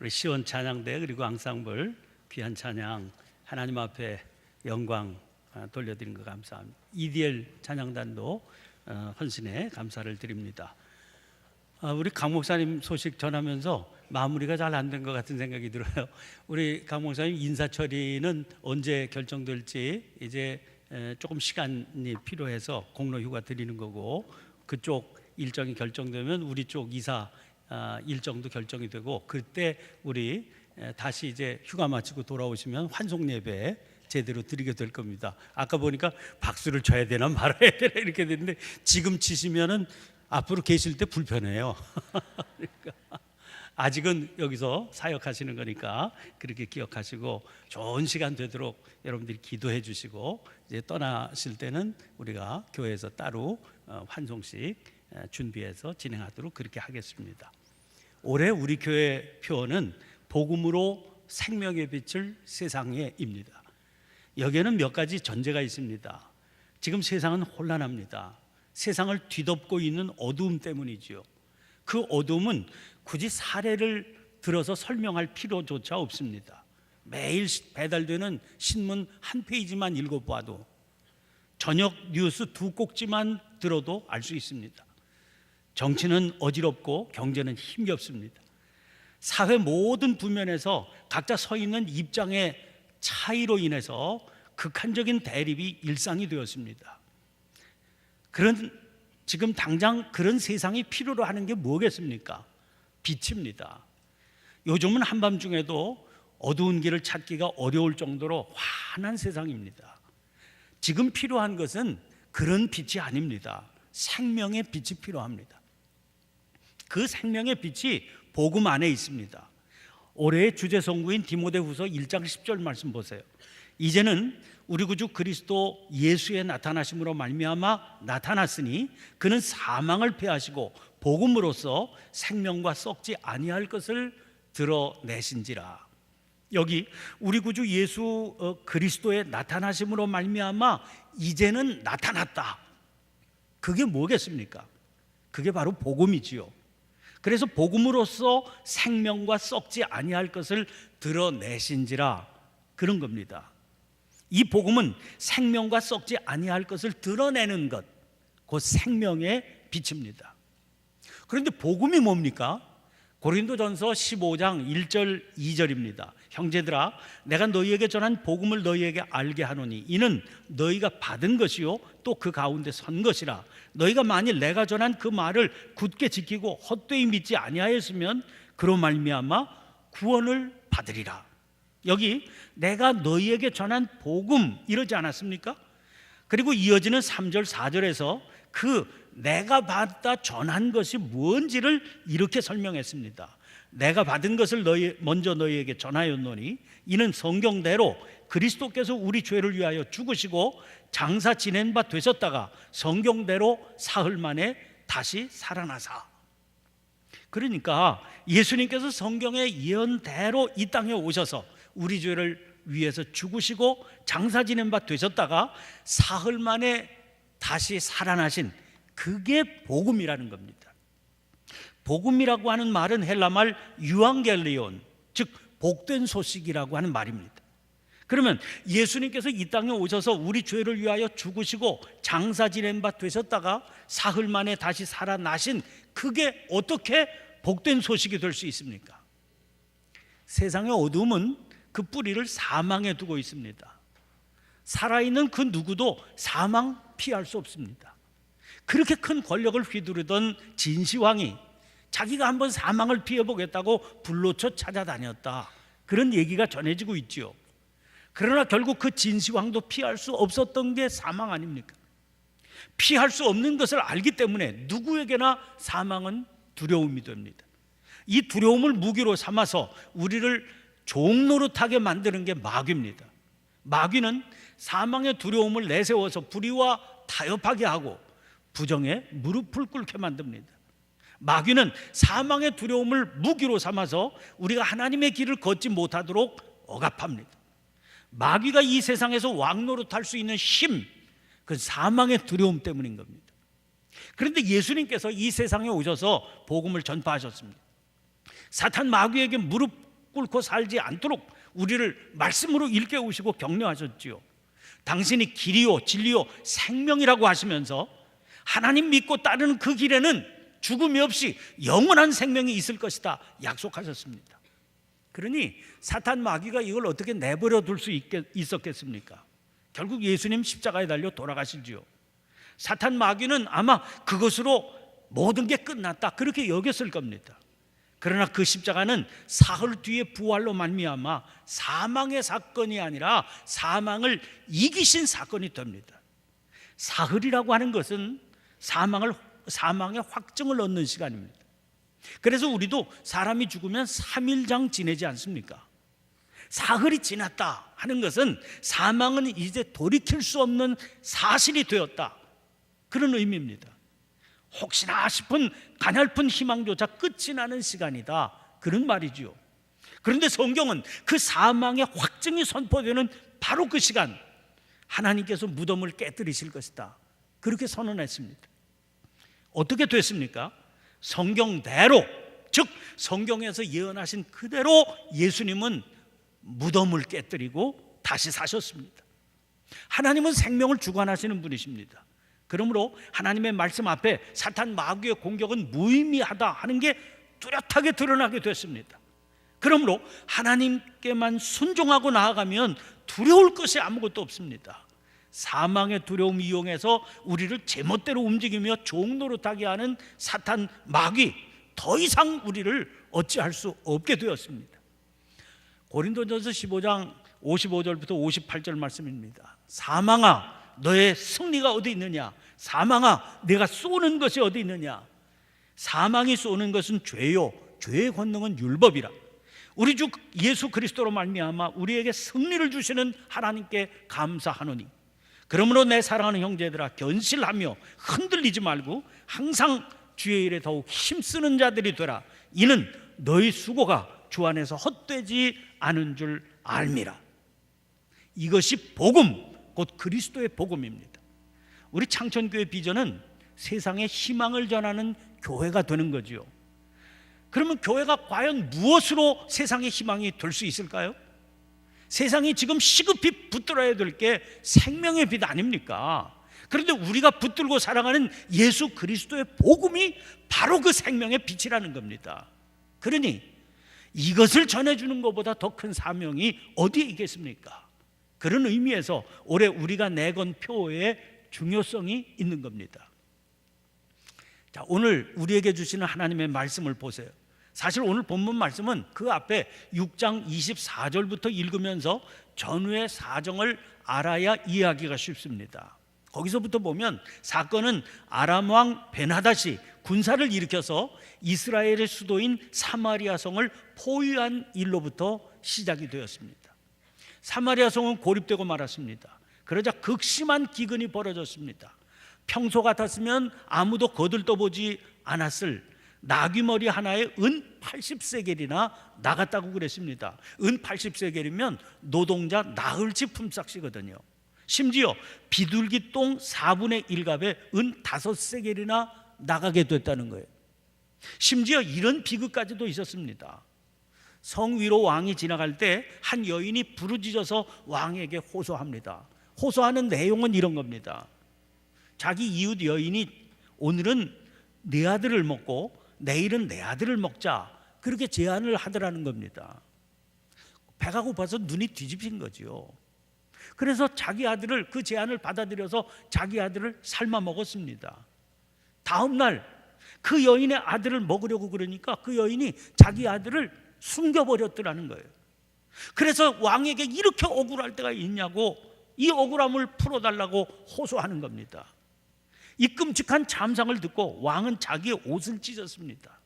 우리 시원 찬양대 그리고 앙상블 귀한 찬양 하나님 앞에 영광 아, 돌려드린 거 감사합니다. EDL 찬양단도 어, 헌신에 감사를 드립니다. 아, 우리 강 목사님 소식 전하면서 마무리가 잘 안 된 것 같은 생각이 들어요. 우리 강 목사님 인사 처리는 언제 결정될지 이제 에, 조금 시간이 필요해서 공로 휴가 드리는 거고 그쪽 일정이 결정되면 우리 쪽 이사 아, 일정도 결정이 되고 그때 우리 에, 다시 이제 휴가 마치고 돌아오시면 환송 예배 제대로 드리게 될 겁니다. 아까 보니까 박수를 쳐야 되나 말아야 되나 이렇게 됐는데 지금 치시면은 앞으로 계실 때 불편해요. 그러니까 아직은 여기서 사역하시는 거니까 그렇게 기억하시고 좋은 시간 되도록 여러분들이 기도해 주시고 이제 떠나실 때는 우리가 교회에서 따로 어, 환송식 에, 준비해서 진행하도록 그렇게 하겠습니다. 올해 우리 교회 표어는 복음으로 생명의 빛을 세상에입니다. 여기에는 몇 가지 전제가 있습니다. 지금 세상은 혼란합니다. 세상을 뒤덮고 있는 어두움 때문이지요. 그 어두움은 굳이 사례를 들어서 설명할 필요조차 없습니다. 매일 시- 배달되는 신문 한 페이지만 읽어봐도 저녁 뉴스 두 꼭지만 들어도 알 수 있습니다. 정치는 어지럽고 경제는 힘이 없습니다. 사회 모든 부면에서 각자 서 있는 입장의 차이로 인해서 극한적인 대립이 일상이 되었습니다. 그런 지금 당장 그런 세상이 필요로 하는 게 뭐겠습니까? 빛입니다. 요즘은 한밤중에도 어두운 길을 찾기가 어려울 정도로 환한 세상입니다. 지금 필요한 것은 그런 빛이 아닙니다. 생명의 빛이 필요합니다. 그 생명의 빛이 복음 안에 있습니다. 올해의 주제 성구인 디모데후서 1장 10절 말씀 보세요. 이제는 우리 구주 그리스도 예수의 나타나심으로 말미암아 나타났으니 그는 사망을 패하시고 복음으로써 생명과 썩지 아니할 것을 드러내신지라. 여기 우리 구주 예수 어, 그리스도의 나타나심으로 말미암아 이제는 나타났다. 그게 뭐겠습니까? 그게 바로 복음이지요. 그래서 복음으로써 생명과 썩지 아니할 것을 드러내신지라 그런 겁니다. 이 복음은 생명과 썩지 아니할 것을 드러내는 것, 그 생명의 빛입니다. 그런데 복음이 뭡니까? 고린도전서 15장 1절 2절입니다. 형제들아 내가 너희에게 전한 복음을 너희에게 알게 하노니 이는 너희가 받은 것이요 또 그 가운데 선 것이라 너희가 만일 내가 전한 그 말을 굳게 지키고 헛되이 믿지 아니하였으면 그로 말미암아 구원을 받으리라. 여기 내가 너희에게 전한 복음 이러지 않았습니까? 그리고 이어지는 3절 4절에서 그 내가 받다 전한 것이 뭔지를 이렇게 설명했습니다. 내가 받은 것을 너희 먼저 너희에게 전하였노니 이는 성경대로 그리스도께서 우리 죄를 위하여 죽으시고 장사 지낸 바 되셨다가 성경대로 사흘 만에 다시 살아나사 그러니까 예수님께서 성경의 예언대로 이 땅에 오셔서 우리 죄를 위해서 죽으시고 장사 지낸 바 되셨다가 사흘 만에 다시 살아나신 그게 복음이라는 겁니다. 복음이라고 하는 말은 헬라 말 유앙겔리온 즉 복된 소식이라고 하는 말입니다. 그러면 예수님께서 이 땅에 오셔서 우리 죄를 위하여 죽으시고 장사 지낸 바 되셨다가 사흘 만에 다시 살아나신 그게 어떻게 복된 소식이 될 수 있습니까? 세상의 어둠은 그 뿌리를 사망에 두고 있습니다. 살아있는 그 누구도 사망 피할 수 없습니다. 그렇게 큰 권력을 휘두르던 진시황이 자기가 한번 사망을 피해보겠다고 불로쳐 찾아다녔다. 그런 얘기가 전해지고 있지요. 그러나 결국 그 진시황도 피할 수 없었던 게 사망 아닙니까? 피할 수 없는 것을 알기 때문에 누구에게나 사망은 두려움이 됩니다. 이 두려움을 무기로 삼아서 우리를 종노릇하게 만드는 게 마귀입니다. 마귀는 사망의 두려움을 내세워서 불의와 타협하게 하고 부정에 무릎을 꿇게 만듭니다. 마귀는 사망의 두려움을 무기로 삼아서 우리가 하나님의 길을 걷지 못하도록 억압합니다. 마귀가 이 세상에서 왕노릇할 수 있는 힘, 그 사망의 두려움 때문인 겁니다. 그런데 예수님께서 이 세상에 오셔서 복음을 전파하셨습니다. 사탄 마귀에게 무릎 꿇고 살지 않도록 우리를 말씀으로 일깨우시고 격려하셨지요. 당신이 길이요 진리요 생명이라고 하시면서 하나님 믿고 따르는 그 길에는 죽음이 없이 영원한 생명이 있을 것이다 약속하셨습니다. 그러니 사탄 마귀가 이걸 어떻게 내버려 둘 수 있었겠습니까? 결국 예수님 십자가에 달려 돌아가시지요. 사탄 마귀는 아마 그것으로 모든 게 끝났다 그렇게 여겼을 겁니다. 그러나 그 십자가는 사흘 뒤에 부활로 말미암아 사망의 사건이 아니라 사망을 이기신 사건이 됩니다. 사흘이라고 하는 것은 사망을 사망의 확정을 얻는 시간입니다. 그래서 우리도 사람이 죽으면 3일장 지내지 않습니까? 사흘이 지났다 하는 것은 사망은 이제 돌이킬 수 없는 사실이 되었다. 그런 의미입니다. 혹시나 싶은 가냘픈 희망조차 끝이 나는 시간이다. 그런 말이지요. 그런데 성경은 그 사망의 확증이 선포되는 바로 그 시간 하나님께서 무덤을 깨뜨리실 것이다. 그렇게 선언했습니다. 어떻게 됐습니까? 성경대로 즉 성경에서 예언하신 그대로 예수님은 무덤을 깨뜨리고 다시 사셨습니다. 하나님은 생명을 주관하시는 분이십니다. 그러므로 하나님의 말씀 앞에 사탄 마귀의 공격은 무의미하다 하는 게 뚜렷하게 드러나게 됐습니다. 그러므로 하나님께만 순종하고 나아가면 두려울 것이 아무것도 없습니다. 사망의 두려움 이용해서 우리를 제멋대로 움직이며 종노릇하게 하는 사탄 마귀 더 이상 우리를 어찌할 수 없게 되었습니다. 고린도전서 15장 55절부터 58절 말씀입니다. 사망아 너의 승리가 어디 있느냐? 사망아, 내가 쏘는 것이 어디 있느냐? 사망이 쏘는 것은 죄요. 죄의 권능은 율법이라. 우리 주 예수 그리스도로 말미암아 우리에게 승리를 주시는 하나님께 감사하노니. 그러므로 내 사랑하는 형제들아 견실하며 흔들리지 말고 항상 주의 일에 더욱 힘쓰는 자들이 되라. 이는 너희 수고가 주 안에서 헛되지 않은 줄 알미라. 이것이 복음 곧 그리스도의 복음입니다. 우리 창천교회 비전은 세상에 희망을 전하는 교회가 되는 거지요. 그러면 교회가 과연 무엇으로 세상의 희망이 될 수 있을까요? 세상이 지금 시급히 붙들어야 될 게 생명의 빛 아닙니까? 그런데 우리가 붙들고 살아가는 예수 그리스도의 복음이 바로 그 생명의 빛이라는 겁니다. 그러니 이것을 전해주는 것보다 더 큰 사명이 어디에 있겠습니까? 그런 의미에서 올해 우리가 내건 표의 중요성이 있는 겁니다. 자, 오늘 우리에게 주시는 하나님의 말씀을 보세요. 사실 오늘 본문 말씀은 그 앞에 6장 24절부터 읽으면서 전후의 사정을 알아야 이해하기가 쉽습니다. 거기서부터 보면 사건은 아람 왕 베나다시 군사를 일으켜서 이스라엘의 수도인 사마리아 성을 포위한 일로부터 시작이 되었습니다. 사마리아 성은 고립되고 말았습니다. 그러자 극심한 기근이 벌어졌습니다. 평소 같았으면 아무도 거들떠보지 않았을 나귀머리 하나에 은 80세겔이나 나갔다고 그랬습니다. 은 80세겔이면 노동자 나흘치 품삯이거든요. 심지어 비둘기 똥 4분의 1갑에 은 5세겔이나 나가게 됐다는 거예요. 심지어 이런 비극까지도 있었습니다. 성 위로 왕이 지나갈 때 한 여인이 부르짖어서 왕에게 호소합니다. 호소하는 내용은 이런 겁니다. 자기 이웃 여인이 오늘은 내 아들을 먹고 내일은 내 아들을 먹자 그렇게 제안을 하더라는 겁니다. 배가 고파서 눈이 뒤집힌 거지요. 그래서 자기 아들을 그 제안을 받아들여서 자기 아들을 삶아 먹었습니다. 다음 날 그 여인의 아들을 먹으려고 그러니까 그 여인이 자기 아들을 숨겨 버렸더라는 거예요. 그래서 왕에게 이렇게 억울할 때가 있냐고 이 억울함을 풀어 달라고 호소하는 겁니다. 이 끔찍한 참상을 듣고 왕은 자기의 옷을 찢었습니다.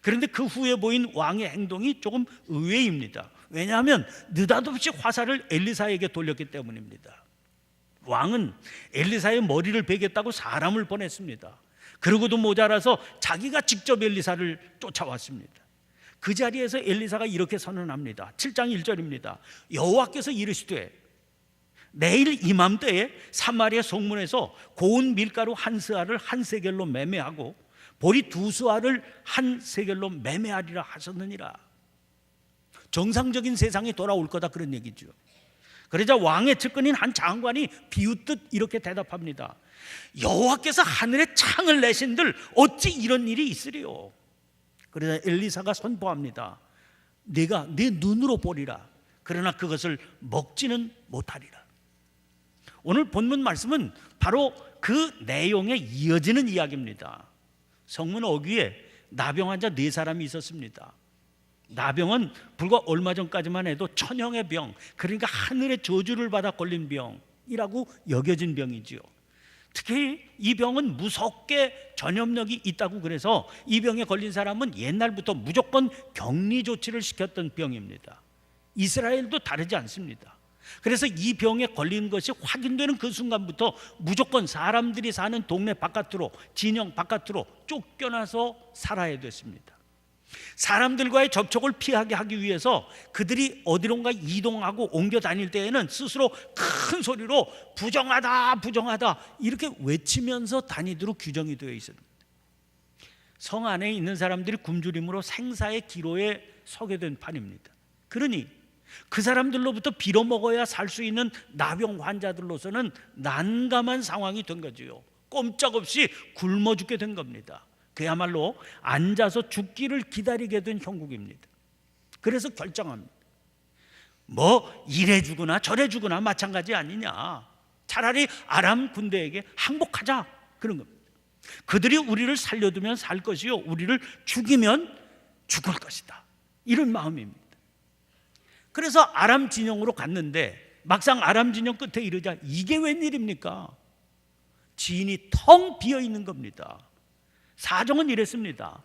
그런데 그 후에 보인 왕의 행동이 조금 의외입니다. 왜냐하면 느닷없이 화살을 엘리사에게 돌렸기 때문입니다. 왕은 엘리사의 머리를 베겠다고 사람을 보냈습니다. 그러고도 모자라서 자기가 직접 엘리사를 쫓아왔습니다. 그 자리에서 엘리사가 이렇게 선언합니다. 7장 1절입니다. 여호와께서 이르시되 내일 이맘때에 사마리아 성문에서 고운 밀가루 한 스아를 한 세겔로 매매하고 보리 두 스아를 한 세겔로 매매하리라 하셨느니라. 정상적인 세상이 돌아올 거다 그런 얘기죠. 그러자 왕의 측근인 한 장관이 비웃듯 이렇게 대답합니다. 여호와께서 하늘에 창을 내신들 어찌 이런 일이 있으리요? 그러자 엘리사가 선포합니다. 내가 내 눈으로 보리라. 그러나 그것을 먹지는 못하리라. 오늘 본문 말씀은 바로 그 내용에 이어지는 이야기입니다. 성문 어귀에 나병 환자 네 사람이 있었습니다. 나병은 불과 얼마 전까지만 해도 천형의 병, 그러니까 하늘의 저주를 받아 걸린 병이라고 여겨진 병이지요. 특히 이 병은 무섭게 전염력이 있다고 그래서 이 병에 걸린 사람은 옛날부터 무조건 격리 조치를 시켰던 병입니다. 이스라엘도 다르지 않습니다. 그래서 이 병에 걸린 것이 확인되는 그 순간부터 무조건 사람들이 사는 동네 바깥으로 진영 바깥으로 쫓겨나서 살아야 됐습니다. 사람들과의 접촉을 피하게 하기 위해서 그들이 어디론가 이동하고 옮겨 다닐 때에는 스스로 큰 소리로 부정하다 부정하다 이렇게 외치면서 다니도록 규정이 되어 있습니다. 성 안에 있는 사람들이 굶주림으로 생사의 기로에 서게 된 판입니다. 그러니 그 사람들로부터 빌어먹어야 살 수 있는 나병 환자들로서는 난감한 상황이 된 거지요. 꼼짝없이 굶어 죽게 된 겁니다. 그야말로 앉아서 죽기를 기다리게 된 형국입니다. 그래서 결정합니다. 뭐 이래 주거나 저래 주거나 마찬가지 아니냐. 차라리 아람 군대에게 항복하자 그런 겁니다. 그들이 우리를 살려두면 살 것이요 우리를 죽이면 죽을 것이다. 이런 마음입니다. 그래서 아람 진영으로 갔는데 막상 아람 진영 끝에 이르자 이게 웬일입니까? 지인이 텅 비어 있는 겁니다. 사정은 이랬습니다.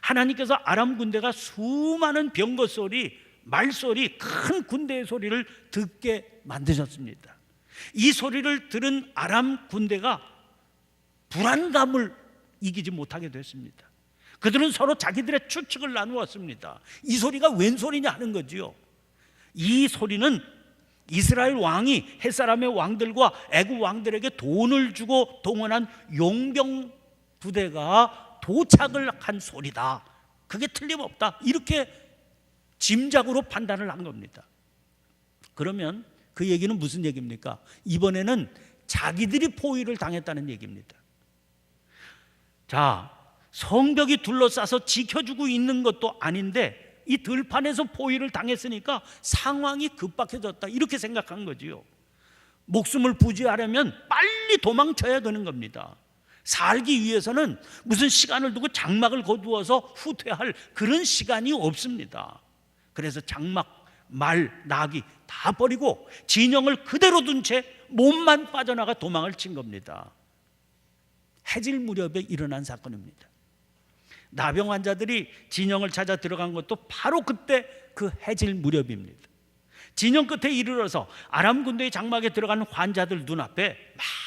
하나님께서 아람 군대가 수많은 병거 소리, 말 소리, 큰 군대의 소리를 듣게 만드셨습니다. 이 소리를 들은 아람 군대가 불안감을 이기지 못하게 됐습니다. 그들은 서로 자기들의 추측을 나누었습니다. 이 소리가 웬 소리냐 하는 거지요. 이 소리는 이스라엘 왕이 햇사람의 왕들과 애굽 왕들에게 돈을 주고 동원한 용병 부대가 도착을 한 소리다. 그게 틀림없다. 이렇게 짐작으로 판단을 한 겁니다. 그러면 그 얘기는 무슨 얘기입니까? 이번에는 자기들이 포위를 당했다는 얘기입니다. 자, 성벽이 둘러싸서 지켜주고 있는 것도 아닌데 이 들판에서 포위를 당했으니까 상황이 급박해졌다. 이렇게 생각한 거지요. 목숨을 부지하려면 빨리 도망쳐야 되는 겁니다. 살기 위해서는 무슨 시간을 두고 장막을 거두어서 후퇴할 그런 시간이 없습니다. 그래서 장막, 말, 나귀 다 버리고 진영을 그대로 둔 채 몸만 빠져나가 도망을 친 겁니다. 해질 무렵에 일어난 사건입니다. 나병 환자들이 진영을 찾아 들어간 것도 바로 그때 그 해질 무렵입니다. 진영 끝에 이르러서 아람 군대의 장막에 들어간 환자들 눈앞에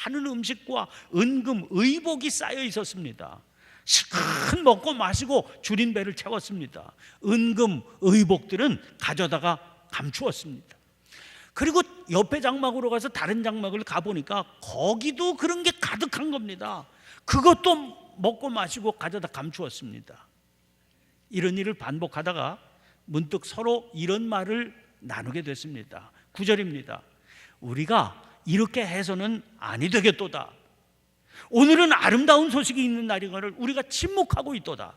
많은 음식과 은금, 의복이 쌓여 있었습니다. 실컷 먹고 마시고 줄인 배를 채웠습니다. 은금, 의복들은 가져다가 감추었습니다. 그리고 옆에 장막으로 가서 다른 장막을 가보니까 거기도 그런 게 가득한 겁니다. 그것도 먹고 마시고 가져다 감추었습니다. 이런 일을 반복하다가 문득 서로 이런 말을 나누게 됐습니다. 구절입니다. 우리가 이렇게 해서는 아니 되겠도다. 오늘은 아름다운 소식이 있는 날이거늘 우리가 침묵하고 있도다.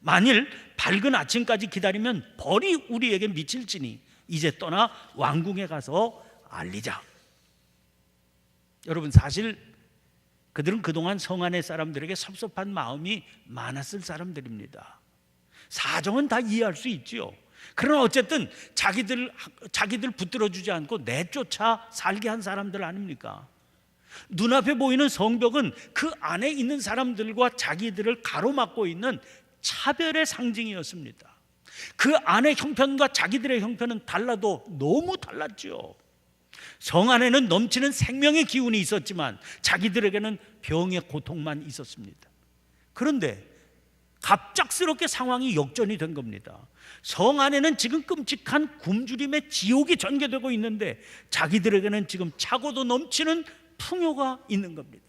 만일 밝은 아침까지 기다리면 벌이 우리에게 미칠지니 이제 떠나 왕궁에 가서 알리자. 여러분 사실 그들은 그동안 성안의 사람들에게 섭섭한 마음이 많았을 사람들입니다. 사정은 다 이해할 수 있지요. 그러나 어쨌든 자기들 자기들 붙들어 주지 않고 내쫓아 살게 한 사람들 아닙니까? 눈앞에 보이는 성벽은 그 안에 있는 사람들과 자기들을 가로막고 있는 차별의 상징이었습니다. 그 안의 형편과 자기들의 형편은 달라도 너무 달랐죠. 성 안에는 넘치는 생명의 기운이 있었지만 자기들에게는 병의 고통만 있었습니다. 그런데 갑작스럽게 상황이 역전이 된 겁니다. 성 안에는 지금 끔찍한 굶주림의 지옥이 전개되고 있는데 자기들에게는 지금 차고도 넘치는 풍요가 있는 겁니다.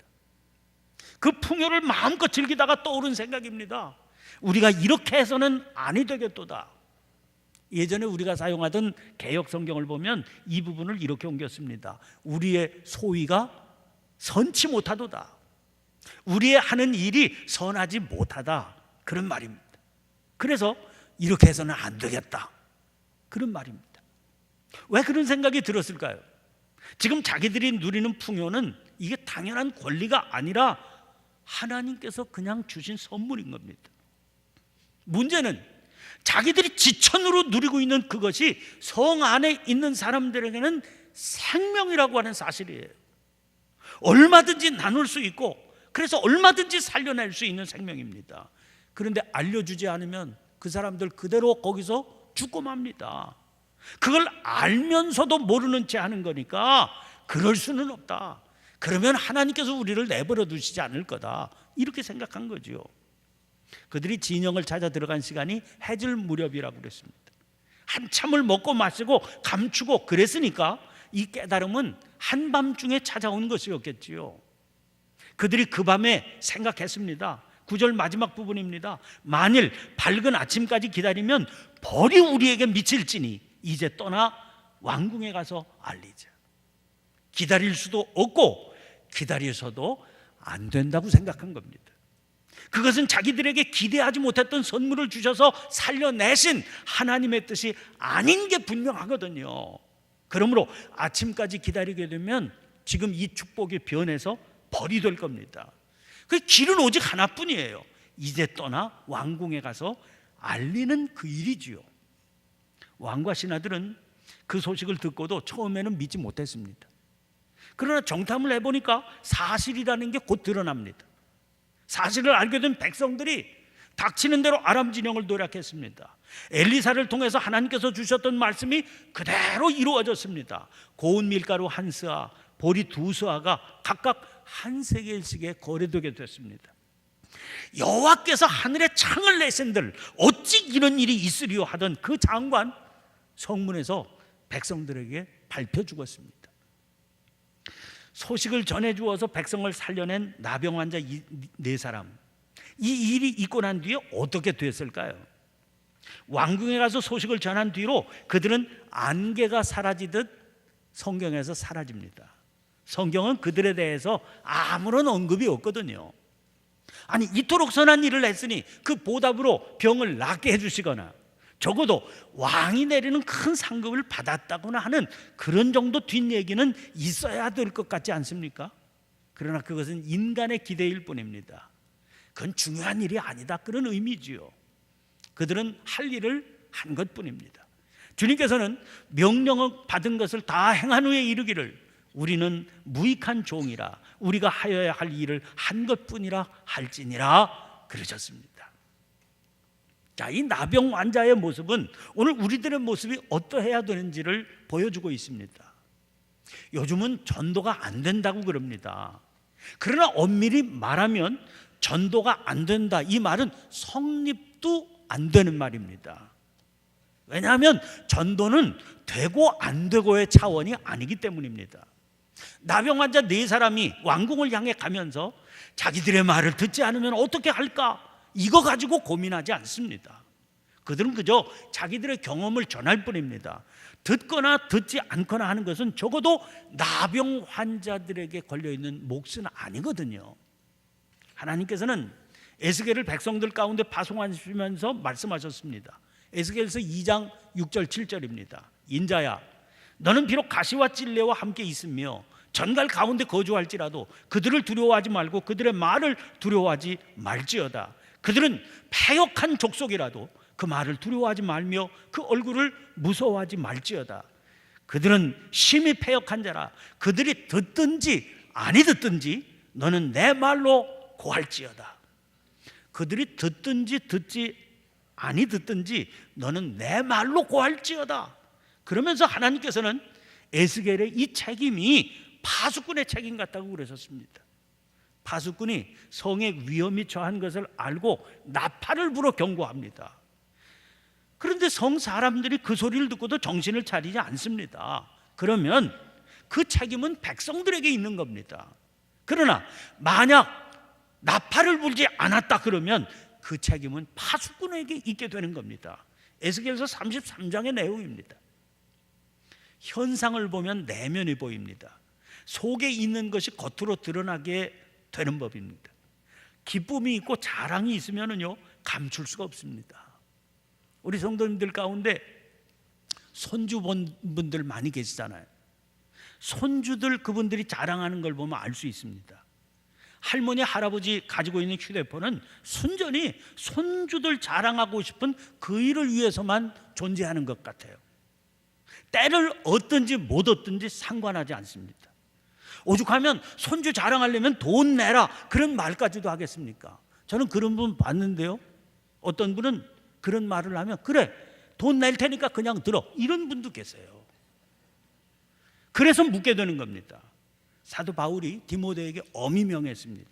그 풍요를 마음껏 즐기다가 떠오른 생각입니다. 우리가 이렇게 해서는 아니 되겠도다. 예전에 우리가 사용하던 개혁 성경을 보면 이 부분을 이렇게 옮겼습니다. 우리의 소위가 선치 못하도다. 우리의 하는 일이 선하지 못하다. 그런 말입니다. 그래서 이렇게 해서는 안 되겠다. 그런 말입니다. 왜 그런 생각이 들었을까요? 지금 자기들이 누리는 풍요는 이게 당연한 권리가 아니라 하나님께서 그냥 주신 선물인 겁니다. 문제는 자기들이 지천으로 누리고 있는 그것이 성 안에 있는 사람들에게는 생명이라고 하는 사실이에요. 얼마든지 나눌 수 있고 그래서 얼마든지 살려낼 수 있는 생명입니다. 그런데 알려주지 않으면 그 사람들 그대로 거기서 죽고 맙니다. 그걸 알면서도 모르는 채 하는 거니까 그럴 수는 없다. 그러면 하나님께서 우리를 내버려 두시지 않을 거다. 이렇게 생각한 거지요. 그들이 진영을 찾아 들어간 시간이 해질 무렵이라고 그랬습니다. 한참을 먹고 마시고 감추고 그랬으니까 이 깨달음은 한밤중에 찾아온 것이었겠지요. 그들이 그 밤에 생각했습니다. 구절 마지막 부분입니다. 만일 밝은 아침까지 기다리면 벌이 우리에게 미칠지니 이제 떠나 왕궁에 가서 알리자. 기다릴 수도 없고 기다려서도 안 된다고 생각한 겁니다. 그것은 자기들에게 기대하지 못했던 선물을 주셔서 살려내신 하나님의 뜻이 아닌 게 분명하거든요. 그러므로 아침까지 기다리게 되면 지금 이 축복이 변해서 벌이 될 겁니다. 그 길은 오직 하나뿐이에요. 이제 떠나 왕궁에 가서 알리는 그 일이지요. 왕과 신하들은 그 소식을 듣고도 처음에는 믿지 못했습니다. 그러나 정탐을 해보니까 사실이라는 게 곧 드러납니다. 사실을 알게 된 백성들이 닥치는 대로 아람 진영을 노력했습니다. 엘리사를 통해서 하나님께서 주셨던 말씀이 그대로 이루어졌습니다. 고운 밀가루 한 스아, 보리 두 스아가 각각 한 세겔씩에 거래되게 됐습니다. 여호와께서 하늘에 창을 내신들 어찌 이런 일이 있으리요 하던 그 장관 성문에서 백성들에게 발표 주었습니다. 소식을 전해 주어서 백성을 살려낸 나병 환자 이 네 사람. 이 일이 있고 난 뒤에 어떻게 됐을까요? 왕궁에 가서 소식을 전한 뒤로 그들은 안개가 사라지듯 성경에서 사라집니다. 성경은 그들에 대해서 아무런 언급이 없거든요. 아니 이토록 선한 일을 했으니 그 보답으로 병을 낫게 해주시거나 적어도 왕이 내리는 큰 상급을 받았다거나 하는 그런 정도 뒷얘기는 있어야 될 것 같지 않습니까? 그러나 그것은 인간의 기대일 뿐입니다. 그건 중요한 일이 아니다. 그런 의미지요. 그들은 할 일을 한 것 뿐입니다. 주님께서는 명령을 받은 것을 다 행한 후에 이르기를 우리는 무익한 종이라 우리가 하여야 할 일을 한 것뿐이라 할지니라 그러셨습니다. 자, 이 나병 환자의 모습은 오늘 우리들의 모습이 어떠해야 되는지를 보여주고 있습니다. 요즘은 전도가 안 된다고 그럽니다. 그러나 엄밀히 말하면 전도가 안 된다. 이 말은 성립도 안 되는 말입니다. 왜냐하면 전도는 되고 안 되고의 차원이 아니기 때문입니다. 나병 환자 네 사람이 왕궁을 향해 가면서 자기들의 말을 듣지 않으면 어떻게 할까? 이거 가지고 고민하지 않습니다. 그들은 그저 자기들의 경험을 전할 뿐입니다. 듣거나 듣지 않거나 하는 것은 적어도 나병 환자들에게 걸려 있는 몫은 아니거든요. 하나님께서는 에스겔을 백성들 가운데 파송하시면서 말씀하셨습니다. 에스겔서 2장 6절 7절입니다. 인자야 너는 비록 가시와 찔레와 함께 있으며 전갈 가운데 거주할지라도 그들을 두려워하지 말고 그들의 말을 두려워하지 말지어다. 그들은 패역한 족속이라도 그 말을 두려워하지 말며 그 얼굴을 무서워하지 말지어다. 그들은 심히 패역한 자라. 그들이 듣든지 아니 듣든지 너는 내 말로 고할지어다. 그들이 듣든지 듣지 아니 듣든지 너는 내 말로 고할지어다. 그러면서 하나님께서는 에스겔의 이 책임이 파수꾼의 책임 같다고 그러셨습니다. 파수꾼이 성의 위험이 처한 것을 알고 나팔을 불어 경고합니다. 그런데 성 사람들이 그 소리를 듣고도 정신을 차리지 않습니다. 그러면 그 책임은 백성들에게 있는 겁니다. 그러나 만약 나팔을 불지 않았다 그러면 그 책임은 파수꾼에게 있게 되는 겁니다. 에스겔서 33장의 내용입니다. 현상을 보면 내면이 보입니다. 속에 있는 것이 겉으로 드러나게 되는 법입니다. 기쁨이 있고 자랑이 있으면은요 감출 수가 없습니다. 우리 성도님들 가운데 손주본 분들 많이 계시잖아요. 손주들 그분들이 자랑하는 걸 보면 알 수 있습니다. 할머니 할아버지 가지고 있는 휴대폰은 순전히 손주들 자랑하고 싶은 그 일을 위해서만 존재하는 것 같아요. 때를 얻든지 못 얻든지 상관하지 않습니다. 오죽하면 손주 자랑하려면 돈 내라 그런 말까지도 하겠습니까? 저는 그런 분 봤는데요. 어떤 분은 그런 말을 하면 그래 돈 낼 테니까 그냥 들어 이런 분도 계세요. 그래서 묻게 되는 겁니다. 사도 바울이 디모데에게 엄히 명했습니다.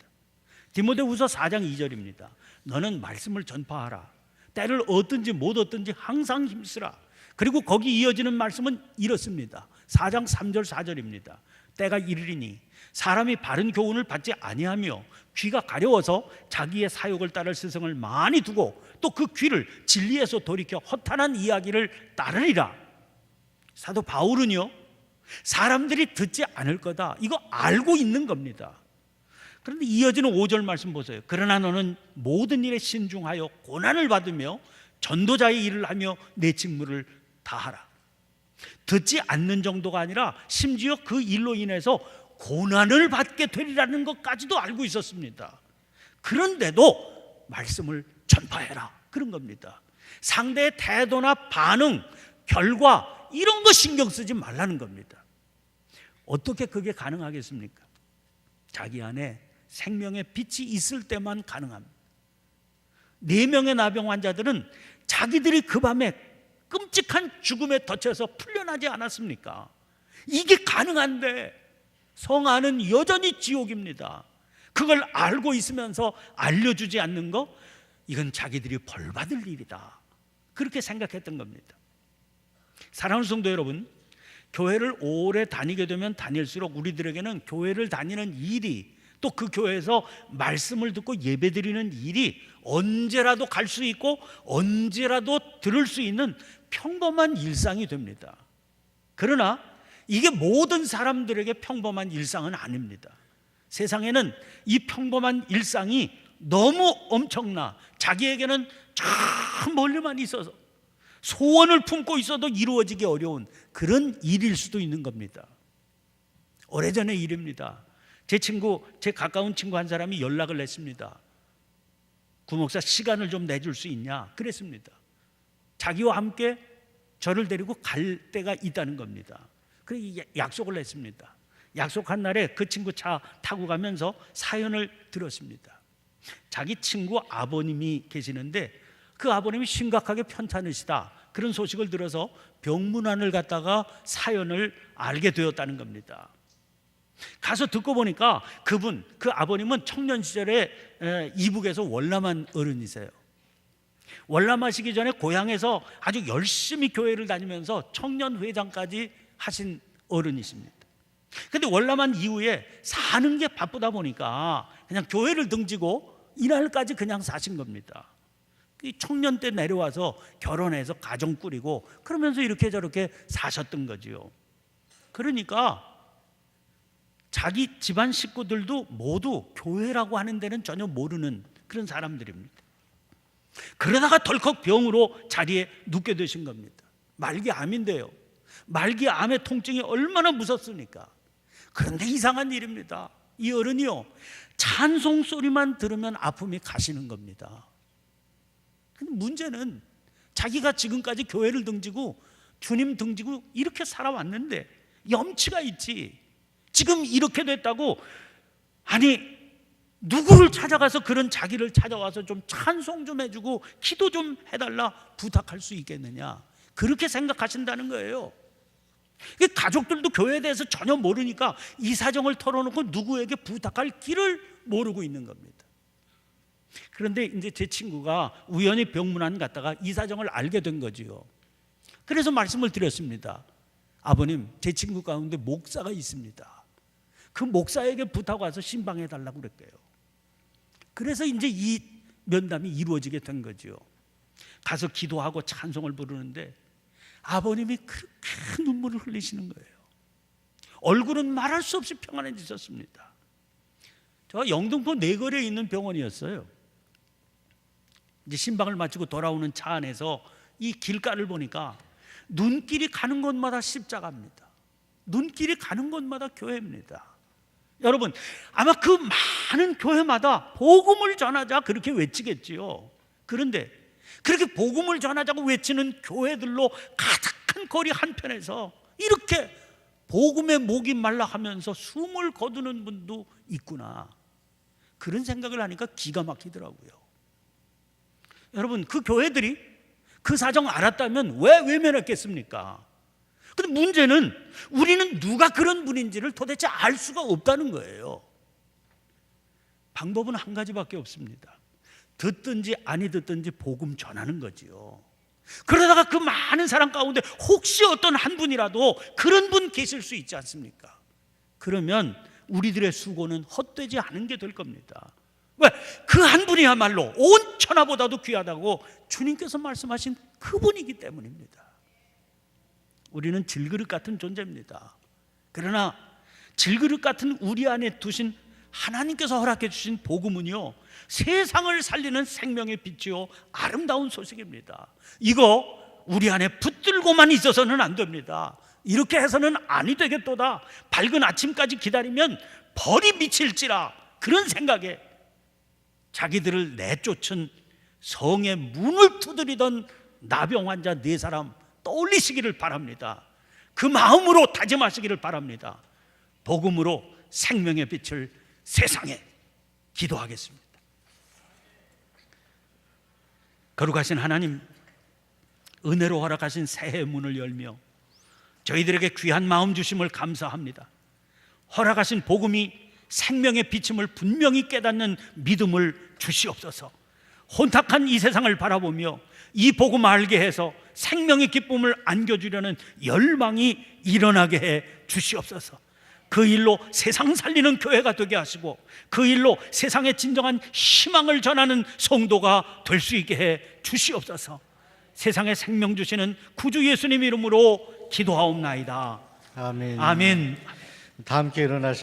디모데후서 4장 2절입니다. 너는 말씀을 전파하라. 때를 얻든지 못 얻든지 항상 힘쓰라. 그리고 거기 이어지는 말씀은 이렇습니다. 4장 3절 4절입니다. 때가 이르리니 사람이 바른 교훈을 받지 아니하며 귀가 가려워서 자기의 사욕을 따를 스승을 많이 두고 또 그 귀를 진리에서 돌이켜 허탄한 이야기를 따르리라. 사도 바울은요. 사람들이 듣지 않을 거다. 이거 알고 있는 겁니다. 그런데 이어지는 5절 말씀 보세요. 그러나 너는 모든 일에 신중하여 고난을 받으며 전도자의 일을 하며 내 직무를 다하라. 듣지 않는 정도가 아니라 심지어 그 일로 인해서 고난을 받게 되리라는 것까지도 알고 있었습니다. 그런데도 말씀을 전파해라. 그런 겁니다. 상대의 태도나 반응, 결과 이런 거 신경 쓰지 말라는 겁니다. 어떻게 그게 가능하겠습니까? 자기 안에 생명의 빛이 있을 때만 가능합니다. 네 명의 나병 환자들은 자기들이 그 밤에 끔찍한 죽음에 덫혀서 풀려나지 않았습니까? 이게 가능한데 성 안은 여전히 지옥입니다. 그걸 알고 있으면서 알려주지 않는 거 이건 자기들이 벌 받을 일이다. 그렇게 생각했던 겁니다. 사랑하는 성도 여러분, 교회를 오래 다니게 되면 다닐수록 우리들에게는 교회를 다니는 일이 또 그 교회에서 말씀을 듣고 예배드리는 일이 언제라도 갈 수 있고 언제라도 들을 수 있는 평범한 일상이 됩니다. 그러나 이게 모든 사람들에게 평범한 일상은 아닙니다. 세상에는 이 평범한 일상이 너무 엄청나 자기에게는 저 멀리만 있어서 소원을 품고 있어도 이루어지기 어려운 그런 일일 수도 있는 겁니다. 오래전의 일입니다. 제 친구, 제 가까운 친구 한 사람이 연락을 했습니다. 구목사 시간을 좀 내줄 수 있냐? 그랬습니다. 자기와 함께 저를 데리고 갈 때가 있다는 겁니다. 그 약속을 했습니다. 약속한 날에 그 친구 차 타고 가면서 사연을 들었습니다. 자기 친구 아버님이 계시는데 그 아버님이 심각하게 편찮으시다. 그런 소식을 들어서 병문안을 갔다가 사연을 알게 되었다는 겁니다. 가서 듣고 보니까 그분, 그 아버님은 청년 시절에 이북에서 월남한 어른이세요. 월남하시기 전에 고향에서 아주 열심히 교회를 다니면서 청년 회장까지 하신 어른이십니다. 근데 월남한 이후에 사는 게 바쁘다 보니까 그냥 교회를 등지고 이날까지 그냥 사신 겁니다. 청년 때 내려와서 결혼해서 가정 꾸리고 그러면서 이렇게 저렇게 사셨던 거지요. 그러니까 자기 집안 식구들도 모두 교회라고 하는 데는 전혀 모르는 그런 사람들입니다. 그러다가 덜컥 병으로 자리에 눕게 되신 겁니다. 말기 암인데요. 말기 암의 통증이 얼마나 무섭습니까? 그런데 이상한 일입니다. 이 어른이요. 찬송 소리만 들으면 아픔이 가시는 겁니다. 근데 문제는 자기가 지금까지 교회를 등지고 주님 등지고 이렇게 살아왔는데 염치가 있지. 지금 이렇게 됐다고 아니 누구를 찾아가서 그런 자기를 찾아와서 좀 찬송 좀 해주고 기도 좀 해달라 부탁할 수 있겠느냐 그렇게 생각하신다는 거예요. 가족들도 교회에 대해서 전혀 모르니까 이 사정을 털어놓고 누구에게 부탁할 길을 모르고 있는 겁니다. 그런데 이제 제 친구가 우연히 병문안 갔다가 이 사정을 알게 된 거지요. 그래서 말씀을 드렸습니다. 아버님, 제 친구 가운데 목사가 있습니다. 그 목사에게 부탁 와서 신방해 달라고 그랬대요. 그래서 이제 이 면담이 이루어지게 된 거죠. 가서 기도하고 찬송을 부르는데 아버님이 그렇게 눈물을 흘리시는 거예요. 얼굴은 말할 수 없이 평안해지셨습니다. 저 영등포 내거리에 있는 병원이었어요. 이제 신방을 마치고 돌아오는 차 안에서 이 길가를 보니까 눈길이 가는 곳마다 십자가입니다. 눈길이 가는 곳마다 교회입니다. 여러분 아마 그 많은 교회마다 복음을 전하자 그렇게 외치겠지요. 그런데 그렇게 복음을 전하자고 외치는 교회들로 가득한 거리 한편에서 이렇게 복음의 목이 말라 하면서 숨을 거두는 분도 있구나. 그런 생각을 하니까 기가 막히더라고요. 여러분 그 교회들이 그 사정 알았다면 왜 외면했겠습니까? 근데 문제는 우리는 누가 그런 분인지를 도대체 알 수가 없다는 거예요. 방법은 한 가지밖에 없습니다. 듣든지 아니 듣든지 복음 전하는 거지요. 그러다가 그 많은 사람 가운데 혹시 어떤 한 분이라도 그런 분 계실 수 있지 않습니까? 그러면 우리들의 수고는 헛되지 않은 게 될 겁니다. 왜? 그 한 분이야말로 온 천하보다도 귀하다고 주님께서 말씀하신 그분이기 때문입니다. 우리는 질그릇 같은 존재입니다. 그러나 질그릇 같은 우리 안에 두신 하나님께서 허락해 주신 복음은요 세상을 살리는 생명의 빛이요 아름다운 소식입니다. 이거 우리 안에 붙들고만 있어서는 안 됩니다. 이렇게 해서는 아니 되겠도다. 밝은 아침까지 기다리면 벌이 미칠지라 그런 생각에 자기들을 내쫓은 성의 문을 두드리던 나병 환자 네 사람 떠올리시기를 바랍니다. 그 마음으로 다짐하시기를 바랍니다. 복음으로 생명의 빛을 세상에 기도하겠습니다. 거룩하신 하나님, 은혜로 허락하신 새해 문을 열며 저희들에게 귀한 마음 주심을 감사합니다. 허락하신 복음이 생명의 비침을 분명히 깨닫는 믿음을 주시옵소서. 혼탁한 이 세상을 바라보며 이 복음 알게 해서 생명의 기쁨을 안겨주려는 열망이 일어나게 해 주시옵소서. 그 일로 세상 살리는 교회가 되게 하시고 그 일로 세상의 진정한 희망을 전하는 성도가 될 수 있게 해 주시옵소서. 세상에 생명 주시는 구주 예수님 이름으로 기도하옵나이다. 아멘. 아멘. 다 함께 일어나시.